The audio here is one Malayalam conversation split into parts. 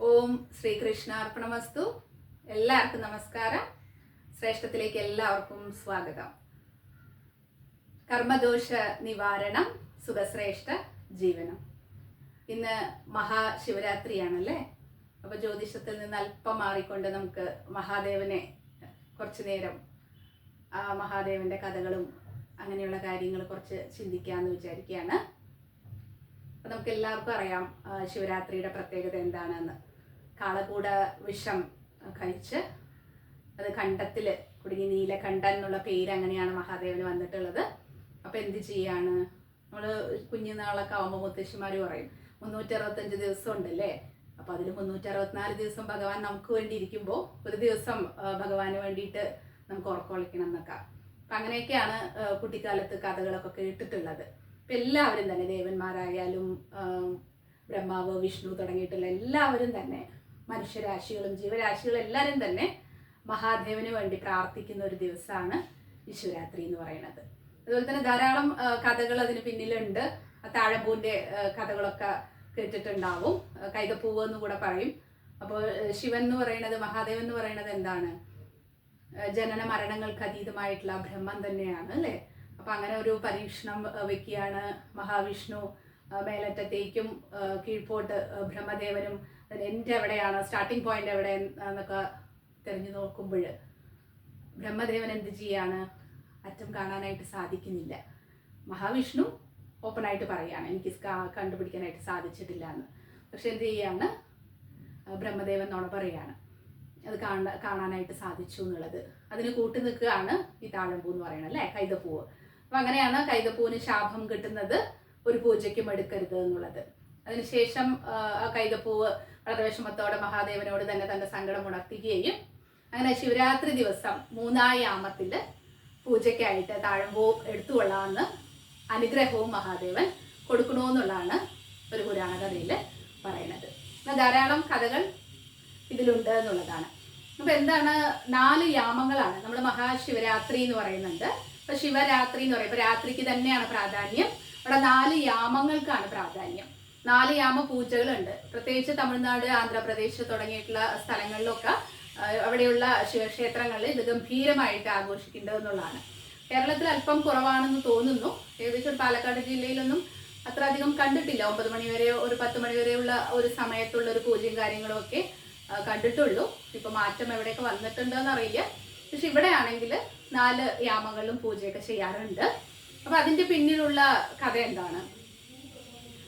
ഓം ശ്രീകൃഷ്ണാർപ്പണമസ്തു. എല്ലാവർക്കും നമസ്കാരം. ശ്രേഷ്ഠത്തിലേക്ക് എല്ലാവർക്കും സ്വാഗതം. കർമ്മദോഷ നിവാരണം സുഖശ്രേഷ്ഠ ജീവനം. ഇന്ന് മഹാശിവരാത്രിയാണല്ലേ? അപ്പൊ ജ്യോതിഷത്തിൽ നിന്ന് അല്പം മാറിക്കൊണ്ട് നമുക്ക് മഹാദേവനെ കുറച്ചു നേരം ആ മഹാദേവന്റെ കഥകളും അങ്ങനെയുള്ള കാര്യങ്ങൾ കുറച്ച് ചിന്തിക്കാന്ന് വിചാരിക്കുകയാണ്. നമുക്ക് എല്ലാവർക്കും അറിയാം ശിവരാത്രിയുടെ പ്രത്യേകത എന്താണെന്ന്. കാളകൂട വിഷം കഴിച്ച് അത് കണ്ടത്തിൽ കുടുങ്ങി നീലകണ്ഠൻ എന്നുള്ള പേര് അങ്ങനെയാണ് മഹാദേവന് വന്നിട്ടുള്ളത്. അപ്പൊ എന്ത് ചെയ്യാണ്? നമ്മൾ കുഞ്ഞുനാളൊക്കെ ആവുമ്പോൾ മുത്തശ്ശിമാർ പറയും മുന്നൂറ്റി അറുപത്തഞ്ച് ദിവസം ഉണ്ടല്ലേ അപ്പൊ അതിൽ മുന്നൂറ്റി അറുപത്തിനാല് ദിവസം ഭഗവാൻ നമുക്ക് വേണ്ടി ഇരിക്കുമ്പോൾ ഒരു ദിവസം ഭഗവാന് വേണ്ടിയിട്ട് നമുക്ക് ഉറക്കൊളിക്കണം എന്നൊക്കെ. അപ്പൊ അങ്ങനെയൊക്കെയാണ് കുട്ടിക്കാലത്ത് കഥകളൊക്കെ കേട്ടിട്ടുള്ളത്. ഇപ്പൊ എല്ലാവരും തന്നെ ദേവന്മാരായാലും ബ്രഹ്മാവ് വിഷ്ണു തുടങ്ങിയിട്ടുള്ള എല്ലാവരും തന്നെ മനുഷ്യരാശികളും ജീവരാശികളും എല്ലാവരും തന്നെ മഹാദേവന് വേണ്ടി പ്രാർത്ഥിക്കുന്ന ഒരു ദിവസമാണ് വിശ്വരാത്രി എന്ന് പറയുന്നത്. അതുപോലെ തന്നെ ധാരാളം കഥകൾ അതിന് പിന്നിലുണ്ട്. ആ താഴമ്പൂവിന്റെ കഥകളൊക്കെ കേട്ടിട്ടുണ്ടാവും. കൈതപ്പൂവ് എന്ന് കൂടെ പറയും. അപ്പോൾ ശിവൻ എന്ന് പറയുന്നത് മഹാദേവൻ എന്ന് പറയുന്നത് എന്താണ്? ജനന മരണങ്ങൾക്ക് അതീതമായിട്ടുള്ള ബ്രഹ്മം തന്നെയാണ് അല്ലേ? അപ്പൊ അങ്ങനെ ഒരു പരീക്ഷണം വെക്കുകയാണ് മഹാവിഷ്ണു. മേലറ്റത്തേക്കും കീഴ്പോട്ട് ബ്രഹ്മദേവനും എന്റെ എവിടെയാണ് സ്റ്റാർട്ടിംഗ് പോയിന്റ് എവിടെ എന്നൊക്കെ തിരഞ്ഞു നോക്കുമ്പോൾ ബ്രഹ്മദേവൻ എന്ത് ചെയ്യാണ്? അറ്റം കാണാനായിട്ട് സാധിക്കുന്നില്ല. മഹാവിഷ്ണു ഓപ്പൺ ആയിട്ട് പറയാണ് എനിക്ക് കണ്ടുപിടിക്കാനായിട്ട് സാധിച്ചിട്ടില്ല എന്ന് പക്ഷെ എന്ത് ചെയ്യാണ്? ബ്രഹ്മദേവൻ നുണ പറയുകയാണ് അത് കാണ കാണാനായിട്ട് സാധിച്ചു എന്നുള്ളത്. അതിന് കൂട്ടി നിൽക്കുകയാണ് ഈ താഴമ്പൂ എന്ന് പറയുന്നത് അല്ലേ? കൈതപ്പൂവ്. അപ്പൊ അങ്ങനെയാണ് കൈതപ്പൂവിന് ശാപം കിട്ടുന്നത് ഒരു പൂജയ്ക്കും എടുക്കരുത് എന്നുള്ളത്. അതിനുശേഷം കൈതപ്പൂവ് വളരെ വിഷമത്തോടെ മഹാദേവനോട് തന്നെ തന്റെ സങ്കടം ഉണർത്തുകയും അങ്ങനെ ശിവരാത്രി ദിവസം മൂന്നായാമത്തിൽ പൂജയ്ക്കായിട്ട് താഴമ്പൂ എടുത്തുകൊള്ളാമെന്ന് അനുഗ്രഹവും മഹാദേവൻ കൊടുക്കണമെന്നുള്ളതാണ് ഒരു പുരാണ കഥയിൽ പറയുന്നത്. എന്നാൽ ധാരാളം കഥകൾ ഇതിലുണ്ട് എന്നുള്ളതാണ്. അപ്പൊ എന്താണ് നാല് യാമങ്ങളാണ്. നമ്മൾ മഹാശിവരാത്രി എന്ന് പറയുന്നുണ്ട്. അപ്പൊ ശിവരാത്രി എന്ന് പറയുമ്പോൾ രാത്രിക്ക് തന്നെയാണ് പ്രാധാന്യം. അവിടെ നാല് യാമങ്ങൾക്കാണ് പ്രാധാന്യം. നാല് യാമ പൂജകളുണ്ട്. പ്രത്യേകിച്ച് തമിഴ്നാട് ആന്ധ്രാപ്രദേശ് തുടങ്ങിയിട്ടുള്ള സ്ഥലങ്ങളിലൊക്കെ അവിടെയുള്ള ശിവക്ഷേത്രങ്ങളിൽ ഇത് ഗംഭീരമായിട്ട് ആഘോഷിക്കേണ്ടത് എന്നുള്ളതാണ്. കേരളത്തിൽ അല്പം കുറവാണെന്ന് തോന്നുന്നു. ഏകദേശം പാലക്കാട് ജില്ലയിലൊന്നും അത്ര അധികം കണ്ടിട്ടില്ല. ഒമ്പത് മണിവരെ ഒരു പത്ത് മണിവരെയുള്ള ഒരു സമയത്തുള്ള ഒരു പൂജയും കാര്യങ്ങളും ഒക്കെ കണ്ടിട്ടുള്ളൂ. ഇപ്പൊ മാറ്റം എവിടെയൊക്കെ വന്നിട്ടുണ്ടോ എന്നറിയില്ല പക്ഷെ ഇവിടെ ആണെങ്കിൽ നാല് യാമങ്ങളിലും പൂജയൊക്കെ ചെയ്യാറുണ്ട്. അപ്പൊ അതിന്റെ പിന്നിലുള്ള കഥ എന്താണ്?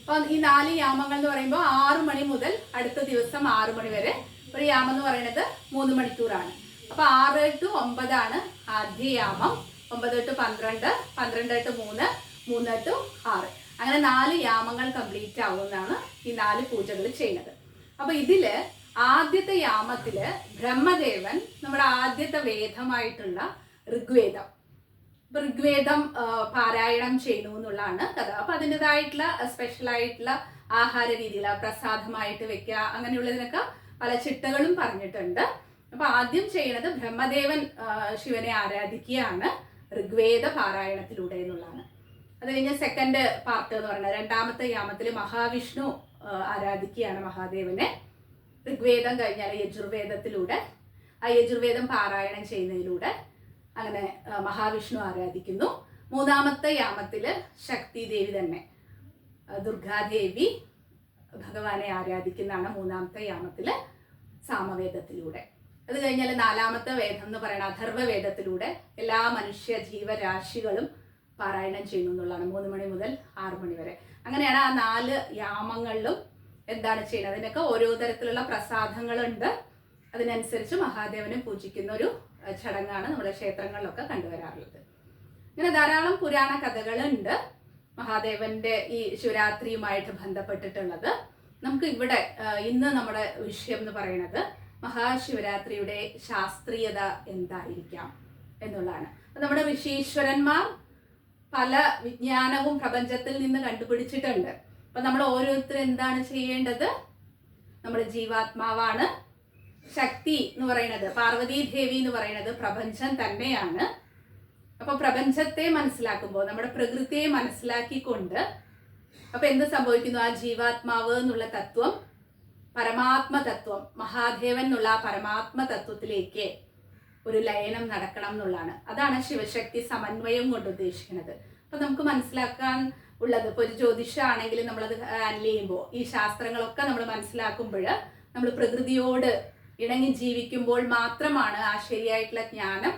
അപ്പൊ ഈ നാല് യാമങ്ങൾ എന്ന് പറയുമ്പോൾ ആറു മണി മുതൽ അടുത്ത ദിവസം ആറു മണി വരെ. ഒരു യാമം എന്ന് പറയുന്നത് മൂന്ന് മണിക്കൂറാണ്. അപ്പൊ ആറ് ടു ഒമ്പതാണ് ആദ്യ യാമം. ഒമ്പത് ടു പന്ത്രണ്ട് പന്ത്രണ്ട് ടു മൂന്ന് മൂന്ന് ടു ആറ്. അങ്ങനെ നാല് യാമങ്ങൾ കംപ്ലീറ്റ് ആവുമെന്നാണ് ഈ നാല് പൂജകൾ ചെയ്യുന്നത്. അപ്പൊ ഇതിൽ ആദ്യത്തെ യാമത്തിൽ ബ്രഹ്മദേവൻ നമ്മുടെ ആദ്യത്തെ വേദമായിട്ടുള്ള ഋഗ്വേദം. ഋഗ്വേദം പാരായണം ചെയ്യുന്നു എന്നുള്ളതാണ് കഥ. അപ്പൊ അതിന്റെതായിട്ടുള്ള സ്പെഷ്യൽ ആയിട്ടുള്ള ആഹാര രീതികൾ പ്രസാദമായിട്ട് വെക്കുക അങ്ങനെയുള്ളതിനൊക്കെ പല ചിട്ടകളും പറഞ്ഞിട്ടുണ്ട്. അപ്പൊ ആദ്യം ചെയ്യുന്നത് ബ്രഹ്മദേവൻ ശിവനെ ആരാധിക്കുകയാണ് ഋഗ്വേദ പാരായണത്തിലൂടെ എന്നുള്ളതാണ്. അത് കഴിഞ്ഞ് സെക്കൻഡ് പാർട്ട് എന്ന് പറയുന്നത് രണ്ടാമത്തെ യാമത്തിൽ മഹാവിഷ്ണു ആരാധിക്കുകയാണ് മഹാദേവനെ. ഋഗ്വേദം കഴിഞ്ഞാൽ യജുർവേദത്തിലൂടെ ആ യജുർവേദം പാരായണം ചെയ്യുന്നതിലൂടെ. അങ്ങനെ മഹാവിഷ്ണു ആരാധിക്കുന്നു. മൂന്നാമത്തെ യാമത്തിൽ ശക്തി ദേവി തന്നെ. ദുർഗാദേവി ഭഗവാനെ ആരാധിക്കുന്നതാണ് മൂന്നാമത്തെ യാമത്തിൽ സാമവേദത്തിലൂടെ. അത് കഴിഞ്ഞാൽ നാലാമത്തെ വേദം എന്ന് പറയുന്ന അഥർവവേദത്തിലൂടെ എല്ലാ മനുഷ്യ ജീവരാശികളും പാരായണം ചെയ്യുന്നു എന്നുള്ളതാണ് മൂന്ന് മണി മുതൽ ആറു മണി വരെ. അങ്ങനെയാണ് ആ നാല് യാമങ്ങളിലും എന്താണ് ചെയ്യുന്നത്? അതിനൊക്കെ ഓരോ തരത്തിലുള്ള പ്രസാദങ്ങളുണ്ട്. അതിനനുസരിച്ച് മഹാദേവനെ പൂജിക്കുന്ന ഒരു ചടങ്ങാണ് നമ്മുടെ ക്ഷേത്രങ്ങളിലൊക്കെ കണ്ടുവരാറുള്ളത്. ഇങ്ങനെ ധാരാളം പുരാണ കഥകളുണ്ട് മഹാദേവന്റെ ഈ ശിവരാത്രിയുമായിട്ട് ബന്ധപ്പെട്ടിട്ടുള്ളത്. നമുക്ക് ഇവിടെ ഇന്ന് നമ്മുടെ വിഷയം എന്ന് പറയുന്നത് മഹാശിവരാത്രിയുടെ ശാസ്ത്രീയത എന്തായിരിക്കാം എന്നുള്ളതാണ്. നമ്മുടെ ഋഷീശ്വരന്മാർ പല വിജ്ഞാനവും പ്രപഞ്ചത്തിൽ നിന്ന് കണ്ടുപിടിച്ചിട്ടുണ്ട്. അപ്പൊ നമ്മൾ ഓരോരുത്തരും എന്താണ് ചെയ്യേണ്ടത്? നമ്മുടെ ജീവാത്മാവാണ് ശക്തി എന്ന് പറയുന്നത് പാർവതി ദേവി എന്ന് പറയുന്നത് പ്രപഞ്ചം തന്നെയാണ്. അപ്പൊ പ്രപഞ്ചത്തെ മനസ്സിലാക്കുമ്പോൾ നമ്മുടെ പ്രകൃതിയെ മനസ്സിലാക്കിക്കൊണ്ട് അപ്പൊ എന്ത് സംഭവിക്കുന്നു? ആ ജീവാത്മാവ് എന്നുള്ള തത്വം പരമാത്മ തത്വം മഹാദേവൻ എന്നുള്ള ആ പരമാത്മ തത്വത്തിലേക്ക് ഒരു ലയനം നടക്കണം എന്നുള്ളതാണ്. അതാണ് ശിവശക്തി സമന്വയം കൊണ്ട് ഉദ്ദേശിക്കുന്നത്. അപ്പൊ നമുക്ക് മനസ്സിലാക്കാൻ ഉള്ളത് ഇപ്പൊ ഒരു ജ്യോതിഷമാണെങ്കിൽ നമ്മളത് ഹാൻഡിൽ ചെയ്യുമ്പോൾ ഈ ശാസ്ത്രങ്ങളൊക്കെ നമ്മൾ മനസ്സിലാക്കുമ്പോൾ നമ്മൾ പ്രകൃതിയോട് ഇണങ്ങി ജീവിക്കുമ്പോൾ മാത്രമാണ് ആ ശരിയായിട്ടുള്ള ജ്ഞാനം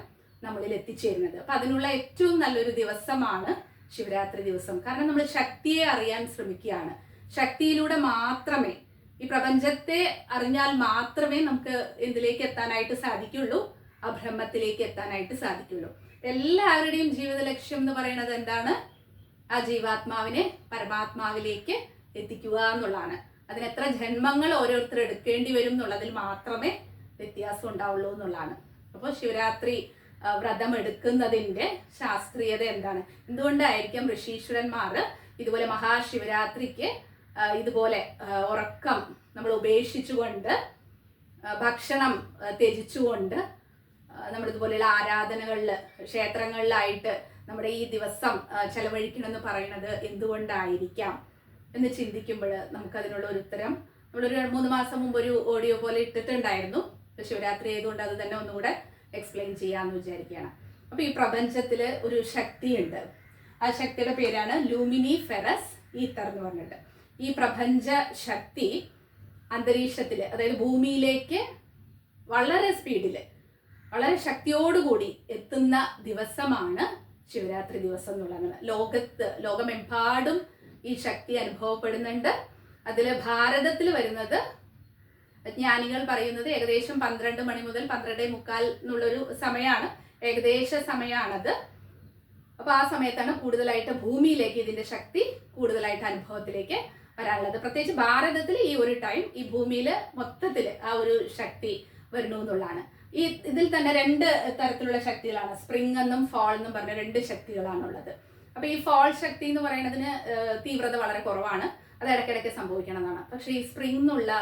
നമ്മളിൽ എത്തിച്ചേരുന്നത്. അപ്പൊ അതിനുള്ള ഏറ്റവും നല്ലൊരു ദിവസമാണ് ശിവരാത്രി ദിവസം. കാരണം നമ്മൾ ശക്തിയെ അറിയാൻ ശ്രമിക്കുകയാണ്. ശക്തിയിലൂടെ മാത്രമേ ഈ പ്രപഞ്ചത്തെ അറിഞ്ഞാൽ മാത്രമേ നമുക്ക് എന്തിലേക്ക് എത്താനായിട്ട് സാധിക്കുള്ളൂ? ആ ബ്രഹ്മത്തിലേക്ക് എത്താനായിട്ട് സാധിക്കുള്ളൂ. എല്ലാവരുടെയും ജീവിത ലക്ഷ്യം എന്ന് പറയുന്നത് എന്താണ്? ആ ജീവാത്മാവിനെ പരമാത്മാവിലേക്ക് എത്തിക്കുക എന്നുള്ളതാണ്. അതിന് എത്ര ജന്മങ്ങൾ ഓരോരുത്തർ എടുക്കേണ്ടി വരും എന്നുള്ളതിൽ മാത്രമേ വ്യത്യാസം ഉണ്ടാവുള്ളൂ എന്നുള്ളതാണ്. അപ്പോൾ ശിവരാത്രി വ്രതം എടുക്കുന്നതിന്റെ ശാസ്ത്രീയത എന്താണ്? എന്തുകൊണ്ടായിരിക്കും ഋഷീശ്വരന്മാർ ഇതുപോലെ മഹാശിവരാത്രിക്ക് ഇതുപോലെ ഉറക്കം നമ്മൾ ഉപേക്ഷിച്ചുകൊണ്ട് ഭക്ഷണം ത്യജിച്ചുകൊണ്ട് നമ്മളിതുപോലെയുള്ള ആരാധനകളിൽ ക്ഷേത്രങ്ങളിലായിട്ട് നമ്മുടെ ഈ ദിവസം ചെലവഴിക്കണമെന്ന് പറയുന്നത് എന്തുകൊണ്ടായിരിക്കാം? എന്ന് ചിന്തിക്കുമ്പോൾ നമുക്കതിനുള്ള ഒരു ഉത്തരം നമ്മളൊരു മൂന്ന് മാസം മുമ്പ് ഒരു ഓഡിയോ പോലെ ഇട്ടിട്ടുണ്ടായിരുന്നു. ശിവരാത്രി ആയതുകൊണ്ട് അത് തന്നെ ഒന്നുകൂടെ എക്സ്പ്ലെയിൻ ചെയ്യാമെന്ന് വിചാരിക്കുകയാണ്. അപ്പോൾ ഈ പ്രപഞ്ചത്തിൽ ഒരു ശക്തിയുണ്ട്. ആ ശക്തിയുടെ പേരാണ് ലൂമിനി ഫെറസ് ഈത്തർ എന്ന് പറഞ്ഞിട്ട്. ഈ പ്രപഞ്ച ശക്തി അന്തരീക്ഷത്തിൽ അതായത് ഭൂമിയിലേക്ക് വളരെ സ്പീഡിൽ വളരെ ശക്തിയോടുകൂടി എത്തുന്ന ദിവസമാണ് ശിവരാത്രി ദിവസം എന്നുള്ളത്. ലോകത്ത് ലോകമെമ്പാടും ഈ ശക്തി അനുഭവപ്പെടുന്നുണ്ട്. അതിൽ ഭാരതത്തിൽ വരുന്നത് ജ്ഞാനികൾ പറയുന്നത് ഏകദേശം പന്ത്രണ്ട് മണി മുതൽ പന്ത്രണ്ട് മുക്കാൽ എന്നുള്ളൊരു സമയമാണ് ഏകദേശ സമയമാണത് അപ്പോൾ ആ സമയത്താണ് കൂടുതലായിട്ട് ഭൂമിയിലേക്ക് ഇതിന്റെ ശക്തി കൂടുതലായിട്ട് അനുഭവത്തിലേക്ക് വരാനുള്ളത്. പ്രത്യേകിച്ച് ഭാരതത്തിൽ ഈ ഒരു ടൈം ഈ ഭൂമിയിൽ മൊത്തത്തിൽ ആ ഒരു ശക്തി വരുന്നു എന്നുള്ളതാണ്. ഈ ഇതിൽ തന്നെ രണ്ട് തരത്തിലുള്ള ശക്തികളാണ്. സ്പ്രിംഗ് എന്നും ഫോൾ എന്നും പറഞ്ഞ രണ്ട് ശക്തികളാണുള്ളത്. അപ്പൊ ഈ ഫോൾ ശക്തി എന്ന് പറയുന്നതിന് തീവ്രത വളരെ കുറവാണ്. അത് ഇടയ്ക്കിടയ്ക്ക് സംഭവിക്കണതാണ്. പക്ഷെ ഈ സ്പ്രിംഗ് എന്നുള്ള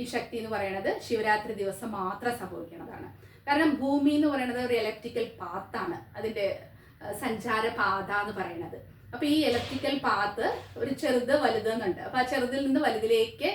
ഈ ശക്തി എന്ന് പറയുന്നത് ശിവരാത്രി ദിവസം മാത്രം സംഭവിക്കുന്നതാണ് കാരണം ഭൂമി എന്ന് പറയുന്നത് ഒരു ഇലക്ട്രിക്കൽ പാത്താണ് അതിന്റെ സഞ്ചാര പാത എന്ന് പറയുന്നത്. അപ്പൊ ഈ ഇലക്ട്രിക്കൽ പാത്ത് ഒരു ചെറുത് വലുത് എന്നുണ്ട്. അപ്പൊ ആ ചെറുതിൽ നിന്ന് വലുതിലേക്ക്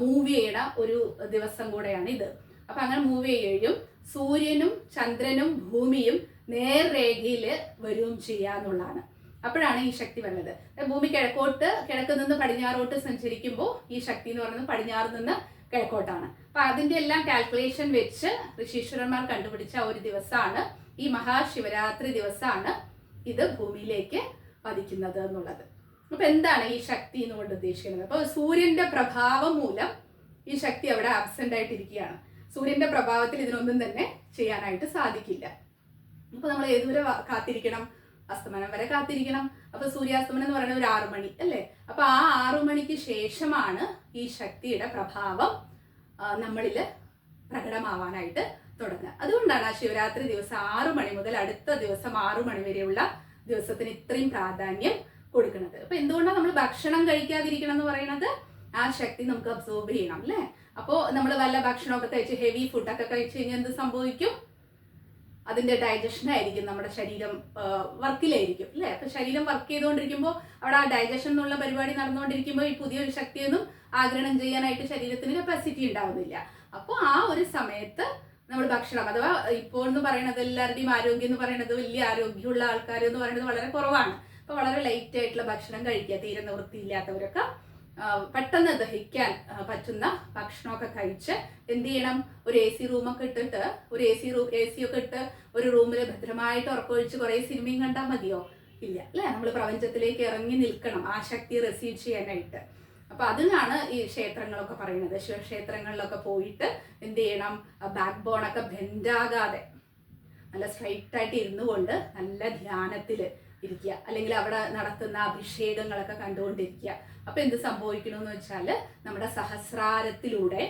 മൂവ് ചെയ്യണ ഒരു ദിവസം കൂടെയാണ് ഇത്. അപ്പൊ അങ്ങനെ മൂവ് ചെയ്യുകയും സൂര്യനും ചന്ദ്രനും ഭൂമിയും നേർരേഖയിൽ വരികയും ചെയ്യാന്നുള്ളതാണ്. അപ്പോഴാണ് ഈ ശക്തി വന്നത് ഭൂമി കിഴക്കോട്ട് കിഴക്ക് നിന്ന് പടിഞ്ഞാറോട്ട് സഞ്ചരിക്കുമ്പോൾ ഈ ശക്തി എന്ന് പറയുന്നത് പടിഞ്ഞാറ് നിന്ന് കിഴക്കോട്ടാണ്. അപ്പൊ അതിന്റെ എല്ലാം കാൽക്കുലേഷൻ വെച്ച് ഋഷീശ്വരന്മാർ കണ്ടുപിടിച്ച ഒരു ദിവസമാണ് ഈ മഹാശിവരാത്രി ദിവസമാണ് ഇത് ഭൂമിയിലേക്ക് പതിക്കുന്നത് എന്നുള്ളത്. അപ്പൊ എന്താണ് ഈ ശക്തി എന്നുകൊണ്ട് ഉദ്ദേശിക്കുന്നത്? അപ്പൊ സൂര്യന്റെ പ്രഭാവം മൂലം ഈ ശക്തി അവിടെ ആബ്സെന്റ് ആയിട്ടിരിക്കുകയാണ്. സൂര്യന്റെ പ്രഭാവത്തിൽ ഇതിനൊന്നും തന്നെ ചെയ്യാനായിട്ട് സാധിക്കില്ല. അപ്പൊ നമ്മൾ ഏതുവരെ കാത്തിരിക്കണം? അസ്തമനം വരെ കാത്തിരിക്കണം. അപ്പൊ സൂര്യാസ്തമനം എന്ന് പറയുന്നത് ഒരു ആറു മണി അല്ലേ? അപ്പൊ ആ ആറു മണിക്ക് ശേഷമാണ് ഈ ശക്തിയുടെ പ്രഭാവം നമ്മളിൽ പ്രകടമാവാനായിട്ട് തുടങ്ങുക. അതുകൊണ്ടാണ് ആ ശിവരാത്രി ദിവസം ആറു മണി മുതൽ അടുത്ത ദിവസം ആറു മണി വരെയുള്ള ദിവസത്തിന് ഇത്രയും പ്രാധാന്യം കൊടുക്കുന്നത്. അപ്പൊ എന്തുകൊണ്ടാണ് നമ്മൾ ഭക്ഷണം കഴിക്കാതിരിക്കണം എന്ന് പറയുന്നത്? ആ ശക്തി നമുക്ക് അബ്സോർബ് ചെയ്യണം അല്ലേ? അപ്പോൾ നമ്മൾ വല്ല ഭക്ഷണമൊക്കെ കഴിച്ച് ഹെവി ഫുഡൊക്കെ കഴിച്ച് കഴിഞ്ഞാൽ എന്ത് സംഭവിക്കും? അതിന്റെ ഡൈജഷൻ ആയിരിക്കും നമ്മുടെ ശരീരം വർക്കിലായിരിക്കും അല്ലേ? അപ്പൊ ശരീരം വർക്ക് ചെയ്തുകൊണ്ടിരിക്കുമ്പോൾ അവിടെ ആ ഡൈജഷൻ എന്നുള്ള പരിപാടി നടന്നുകൊണ്ടിരിക്കുമ്പോൾ ഈ പുതിയൊരു ശക്തിയൊന്നും ആഗിരണം ചെയ്യാനായിട്ട് ശരീരത്തിന് കപ്പാസിറ്റി ഉണ്ടാവുന്നില്ല. അപ്പോൾ ആ ഒരു സമയത്ത് നമ്മൾ ഭക്ഷണം അഥവാ ഇപ്പോൾ എന്ന് പറയുന്നത് എല്ലാവരുടെയും ആരോഗ്യം എന്ന് പറയുന്നത് വലിയ ആരോഗ്യമുള്ള ആൾക്കാർ എന്ന് പറയുന്നത് വളരെ കുറവാണ്. അപ്പൊ വളരെ ലൈറ്റ് ആയിട്ടുള്ള ഭക്ഷണം കഴിക്കുക തീരെ നിവൃത്തിയില്ലാത്തവരൊക്കെ പെട്ടെന്ന് ദഹിക്കാൻ പറ്റുന്ന ഭക്ഷണമൊക്കെ കഴിച്ച് എന്ത് ചെയ്യണം? ഒരു എ സി റൂമൊക്കെ ഇട്ടിട്ട് ഒരു A C room A C ഒക്കെ ഇട്ട് ഒരു റൂമിൽ ഭദ്രമായിട്ട് ഉറക്കൊഴിച്ച് കുറേ സിനിമയും കണ്ടാൽ മതിയോ? ഇല്ല അല്ലേ? നമ്മൾ പ്രപഞ്ചത്തിലേക്ക് ഇറങ്ങി നിൽക്കണം ആ ശക്തി റിസീവ് ചെയ്യാനായിട്ട്. അപ്പൊ അതിനാണ് ഈ ക്ഷേത്രങ്ങളൊക്കെ പറയുന്നത്. ശിവക്ഷേത്രങ്ങളിലൊക്കെ പോയിട്ട് എന്ത് ചെയ്യണം? ബാക്ക് ബോണൊക്കെ ബെൻഡാകാതെ നല്ല സ്ട്രൈറ്റ് ആയിട്ട് ഇരുന്നു കൊണ്ട് നല്ല ധ്യാനത്തിൽ ഇരിക്കുക. അല്ലെങ്കിൽ അവിടെ നടത്തുന്ന അഭിഷേകങ്ങളൊക്കെ കണ്ടുകൊണ്ടിരിക്കുക. അപ്പൊ എന്ത് സംഭവിക്കണമെന്ന് വെച്ചാൽ നമ്മുടെ സഹസ്രാരത്തിലൂടെ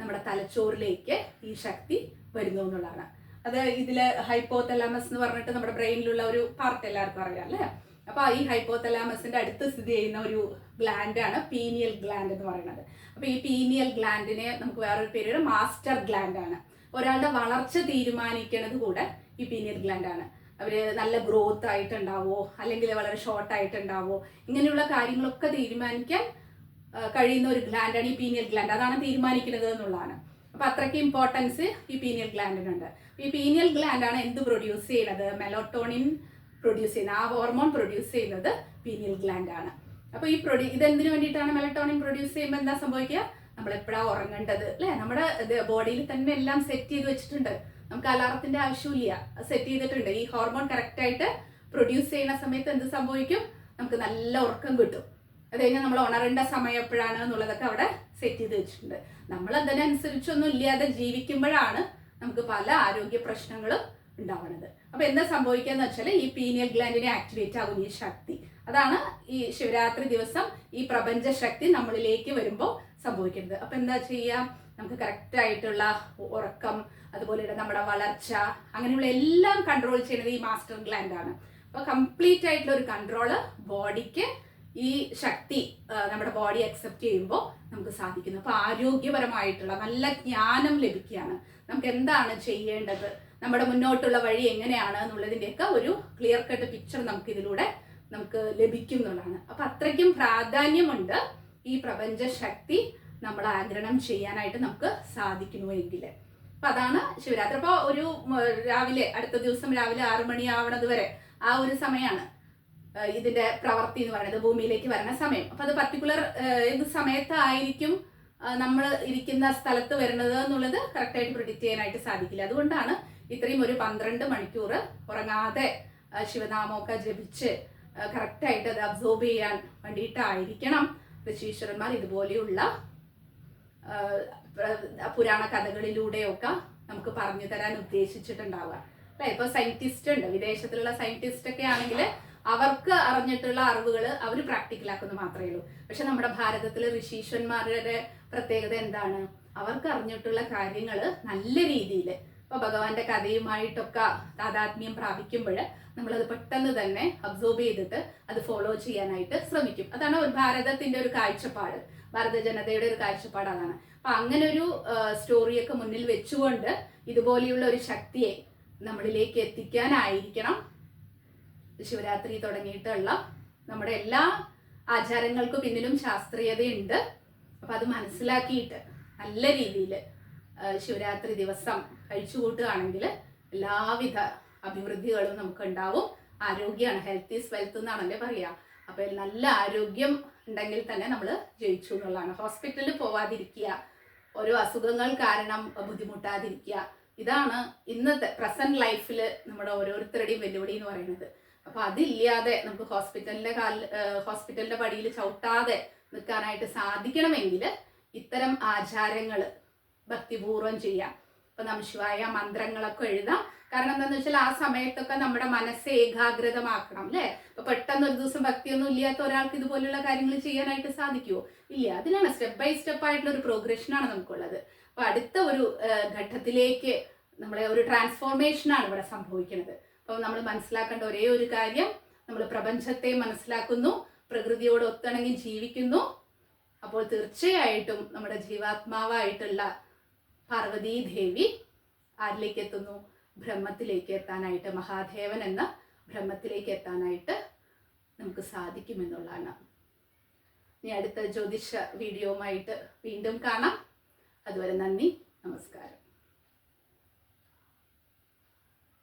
നമ്മുടെ തലച്ചോറിലേക്ക് ഈ ശക്തി വരുന്നു എന്നുള്ളതാണ്. അത് ഇതിൽ ഹൈപ്പോതലാമസ് എന്ന് പറഞ്ഞിട്ട് നമ്മുടെ ബ്രെയിനിലുള്ള ഒരു പാർട്ട് എല്ലാവർക്കും അറിയാം അല്ലേ? അപ്പൊ ഈ ഹൈപ്പോതലാമസിന്റെ അടുത്ത് സ്ഥിതി ചെയ്യുന്ന ഒരു ഗ്ലാൻഡ് ആണ് പീനിയൽ ഗ്ലാൻഡ് എന്ന് പറയുന്നത്. അപ്പൊ ഈ പീനിയൽ ഗ്ലാൻഡിനെ നമുക്ക് വേറൊരു പേര് മാസ്റ്റർ ഗ്ലാൻഡ് ആണ്. ഒരാളുടെ വളർച്ച തീരുമാനിക്കുന്നത് കൂടെ ഈ പീനിയൽ ഗ്ലാൻഡ് അവർ നല്ല ഗ്രോത്ത് ആയിട്ടുണ്ടാവോ? അല്ലെങ്കിൽ വളരെ ഷോർട്ട് ആയിട്ടുണ്ടാവോ? ഇങ്ങനെയുള്ള കാര്യങ്ങളൊക്കെ തീരുമാനിക്കാൻ കഴിയുന്ന ഒരു ഗ്ലാൻഡാണ് ഈ പീനിയൽ ഗ്ലാൻഡ് അതാണ് തീരുമാനിക്കുന്നത് എന്നുള്ളതാണ്. അപ്പൊ അത്രയ്ക്ക് ഇമ്പോർട്ടൻസ് ഈ പീനിയൽ ഗ്ലാൻഡിനുണ്ട് ഈ പീനിയൽ ഗ്ലാൻഡാണ് എന്ത് പ്രൊഡ്യൂസ് ചെയ്യുന്നത്? മെലോട്ടോണിൻ പ്രൊഡ്യൂസ് ചെയ്യുന്നത് ആ ഹോർമോൺ പ്രൊഡ്യൂസ് ചെയ്യുന്നത് പീനിയൽ ഗ്ലാൻഡാണ് ആണ്. അപ്പൊ ഈ പ്രൊഡ്യൂ ഇതെന്തിനു വേണ്ടിയിട്ടാണ് മെലട്ടോണിൻ പ്രൊഡ്യൂസ് ചെയ്യുമ്പോൾ എന്താ സംഭവിക്കുക? നമ്മൾ എപ്പോഴാണ് ഉറങ്ങേണ്ടത്. അല്ലേ? നമ്മുടെ ബോഡിയിൽ തന്നെ എല്ലാം സെറ്റ് ചെയ്ത് വെച്ചിട്ടുണ്ട്. നമുക്ക് അലാറത്തിന്റെ ആവശ്യമില്ല. സെറ്റ് ചെയ്തിട്ടുണ്ട്. ഈ ഹോർമോൺ കറക്റ്റ് ആയിട്ട് പ്രൊഡ്യൂസ് ചെയ്യുന്ന സമയത്ത് എന്ത് സംഭവിക്കും? നമുക്ക് നല്ല ഉറക്കം കിട്ടും. അത് കഴിഞ്ഞാൽ നമ്മൾ ഉണരേണ്ട സമയം എപ്പോഴാണ് എന്നുള്ളതൊക്കെ അവിടെ സെറ്റ് ചെയ്ത് വെച്ചിട്ടുണ്ട്. നമ്മൾ അതിനനുസരിച്ചൊന്നും ഇല്ലാതെ ജീവിക്കുമ്പോഴാണ് നമുക്ക് പല ആരോഗ്യ പ്രശ്നങ്ങളും ഉണ്ടാവുന്നത്. അപ്പൊ എന്താ സംഭവിക്കുക വെച്ചാൽ ഈ പീനിയൽ ഗ്ലാൻഡിനെ ആക്ടിവേറ്റ് ആകുന്ന ഈ ശക്തി. അതാണ് ഈ ശിവരാത്രി ദിവസം ഈ പ്രപഞ്ച ശക്തി നമ്മളിലേക്ക് വരുമ്പോൾ സംഭവിക്കുന്നത്. അപ്പൊ എന്താ ചെയ്യാം? നമുക്ക് കറക്റ്റ് ആയിട്ടുള്ള ഉറക്കം അതുപോലെ നമ്മുടെ വളർച്ച അങ്ങനെയുള്ള എല്ലാം കൺട്രോൾ ചെയ്യുന്നത് ഈ മാസ്റ്റർ ഗ്ലാൻഡ് ആണ്. അപ്പൊ കംപ്ലീറ്റ് ആയിട്ടുള്ള ഒരു കൺട്രോൾ ബോഡിക്ക് ഈ ശക്തി നമ്മുടെ ബോഡി അക്സെപ്റ്റ് ചെയ്യുമ്പോൾ നമുക്ക് സാധിക്കുന്നു. അപ്പൊ ആരോഗ്യപരമായിട്ടുള്ള നല്ല ജ്ഞാനം ലഭിക്കുകയാണ്. നമുക്ക് എന്താണ് ചെയ്യേണ്ടത്? നമ്മുടെ മുന്നോട്ടുള്ള വഴി എങ്ങനെയാണ് എന്നുള്ളതിന്റെയൊക്കെ ഒരു ക്ലിയർ കട്ട് പിക്ചർ നമുക്ക് ഇതിലൂടെ നമുക്ക് ലഭിക്കും എന്നുള്ളതാണ് അപ്പൊ അത്രയ്ക്കും പ്രാധാന്യമുണ്ട് ഈ പ്രപഞ്ച ശക്തി നമ്മൾ ആഗ്രഹം ചെയ്യാനായിട്ട് നമുക്ക് സാധിക്കുന്നുവെങ്കിൽ അപ്പൊ അതാണ് ശിവരാത്രി. അപ്പോൾ ഒരു രാവിലെ അടുത്ത ദിവസം രാവിലെ ആറു മണി വരെ ആ ഒരു സമയമാണ് ഇതിന്റെ പ്രവൃത്തി എന്ന് പറയുന്നത് ഭൂമിയിലേക്ക് വരുന്ന സമയം. അപ്പൊ അത് പർട്ടിക്കുലർ ഏത് സമയത്തായിരിക്കും നമ്മൾ ഇരിക്കുന്ന സ്ഥലത്ത് വരുന്നത് എന്നുള്ളത് കറക്റ്റായിട്ട് പ്രിഡിക്റ്റ് ചെയ്യാനായിട്ട് സാധിക്കില്ല. അതുകൊണ്ടാണ് ഇത്രയും ഒരു പന്ത്രണ്ട് മണിക്കൂർ ഉറങ്ങാതെ ശിവനാമമൊക്കെ ജപിച്ച് കറക്റ്റായിട്ട് അത് അബ്സോർബ് ചെയ്യാൻ വേണ്ടിയിട്ടായിരിക്കണം. ഋഷീശ്വരന്മാർ ഇതുപോലെയുള്ള പുരാണ കഥകളിലൂടെയൊക്കെ നമുക്ക് പറഞ്ഞു തരാൻ ഉദ്ദേശിച്ചിട്ടുണ്ടാവുക. അല്ലെ? ഇപ്പൊ സയന്റിസ്റ്റ് ഉണ്ട്. വിദേശത്തിലുള്ള സയന്റിസ്റ്റ് ഒക്കെ ആണെങ്കിൽ അവർക്ക് അറിഞ്ഞിട്ടുള്ള അറിവുകൾ അവർ പ്രാക്ടിക്കൽ പ്രാക്ടിക്കലാക്കുന്നു മാത്രമേ ഉള്ളൂ. പക്ഷെ നമ്മുടെ ഭാരതത്തിലെ ഋഷീശ്വന്മാരുടെ പ്രത്യേകത എന്താണ്? അവർക്ക് അറിഞ്ഞിട്ടുള്ള കാര്യങ്ങൾ നല്ല രീതിയിൽ ഇപ്പൊ ഭഗവാന്റെ കഥയുമായിട്ടൊക്കെ താതാത്മ്യം പ്രാപിക്കുമ്പോൾ നമ്മളത് പെട്ടെന്ന് തന്നെ അബ്സോർബ് ചെയ്തിട്ട് അത് ഫോളോ ചെയ്യാനായിട്ട് ശ്രമിക്കും. അതാണ് ഒരു ഭാരതത്തിന്റെ ഒരു കാഴ്ചപ്പാട്. ഭാരത ജനതയുടെ ഒരു കാഴ്ചപ്പാട് അതാണ്. അപ്പൊ അങ്ങനെ ഒരു സ്റ്റോറിയൊക്കെ മുന്നിൽ വെച്ചുകൊണ്ട് ഇതുപോലെയുള്ള ഒരു ശക്തിയെ നമ്മളിലേക്ക് എത്തിക്കാനായിരിക്കണം. ശിവരാത്രി തുടങ്ങിയിട്ടുള്ള നമ്മുടെ എല്ലാ ആചാരങ്ങൾക്കും പിന്നിലും ശാസ്ത്രീയതയുണ്ട്. അപ്പൊ അത് മനസ്സിലാക്കിയിട്ട് നല്ല രീതിയിൽ ശിവരാത്രി ദിവസം കഴിച്ചുകൂട്ടുകയാണെങ്കിൽ എല്ലാവിധ അഭിവൃദ്ധികളും നമുക്ക് ഉണ്ടാവും ആരോഗ്യമാണ് ഹെൽത്ത് ഈസ് വെൽത്ത് എന്നാണല്ലേ പറയാ അപ്പൊ നല്ല ആരോഗ്യം ഉണ്ടെങ്കിൽ തന്നെ നമ്മൾ ജയിച്ചു എന്നുള്ളതാണ്. ഹോസ്പിറ്റലിൽ പോവാതിരിക്കുക ഓരോ അസുഖങ്ങൾ കാരണം ബുദ്ധിമുട്ടാതിരിക്കുക ഇതാണ് ഇന്നത്തെ പ്രസന്റ് ലൈഫിൽ നമ്മുടെ ഓരോരുത്തരുടെയും വെല്ലുവിളി എന്ന് പറയുന്നത്. അപ്പൊ അതില്ലാതെ നമുക്ക് ഹോസ്പിറ്റലിന്റെ കാലിൽ ഹോസ്പിറ്റലിന്റെ പടിയിൽ ചവിട്ടാതെ നിൽക്കാനായിട്ട് സാധിക്കണമെങ്കിൽ ഇത്തരം ആചാരങ്ങൾ ഭക്തിപൂർവം ചെയ്യാം. ഇപ്പൊ ശിവായ മന്ത്രങ്ങളൊക്കെ എഴുതാം. കാരണം എന്താന്ന് വെച്ചാൽ ആ സമയത്തൊക്കെ നമ്മുടെ മനസ്സ് ഏകാഗ്രതമാക്കണം അല്ലെ? ഇപ്പൊ പെട്ടെന്ന് ഒരു ദിവസം ഭക്തിയൊന്നും ഇല്ലാത്ത ഒരാൾക്ക് ഇതുപോലുള്ള കാര്യങ്ങൾ ചെയ്യാനായിട്ട് സാധിക്കുമോ ഇല്ല. അതിനാണ് സ്റ്റെപ്പ് ബൈ സ്റ്റെപ്പ് ആയിട്ടുള്ള ഒരു പ്രോഗ്രഷനാണ് നമുക്കുള്ളത്. അപ്പൊ അടുത്ത ഒരു ഘട്ടത്തിലേക്ക് നമ്മളെ ഒരു ട്രാൻസ്ഫോർമേഷനാണ് ഇവിടെ സംഭവിക്കുന്നത്. അപ്പോൾ നമ്മൾ മനസ്സിലാക്കേണ്ട ഒരേ ഒരു കാര്യം നമ്മൾ പ്രപഞ്ചത്തെ മനസ്സിലാക്കുന്നു പ്രകൃതിയോട് ഒത്തിണങ്ങി ജീവിക്കുന്നു. അപ്പോൾ തീർച്ചയായിട്ടും നമ്മുടെ ജീവാത്മാവായിട്ടുള്ള പാർവതീ ദേവി ആരിലേക്ക് എത്തുന്നു ബ്രഹ്മത്തിലേക്ക് എത്താനായിട്ട് മഹാദേവൻ എന്ന ബ്രഹ്മത്തിലേക്ക് എത്താനായിട്ട് നമുക്ക് സാധിക്കുമെന്നുള്ളതാണ്. ഇനി അടുത്ത ജ്യോതിഷ വീഡിയോവുമായിട്ട് വീണ്ടും കാണാം. അതുവരെ നന്ദി നമസ്കാരം.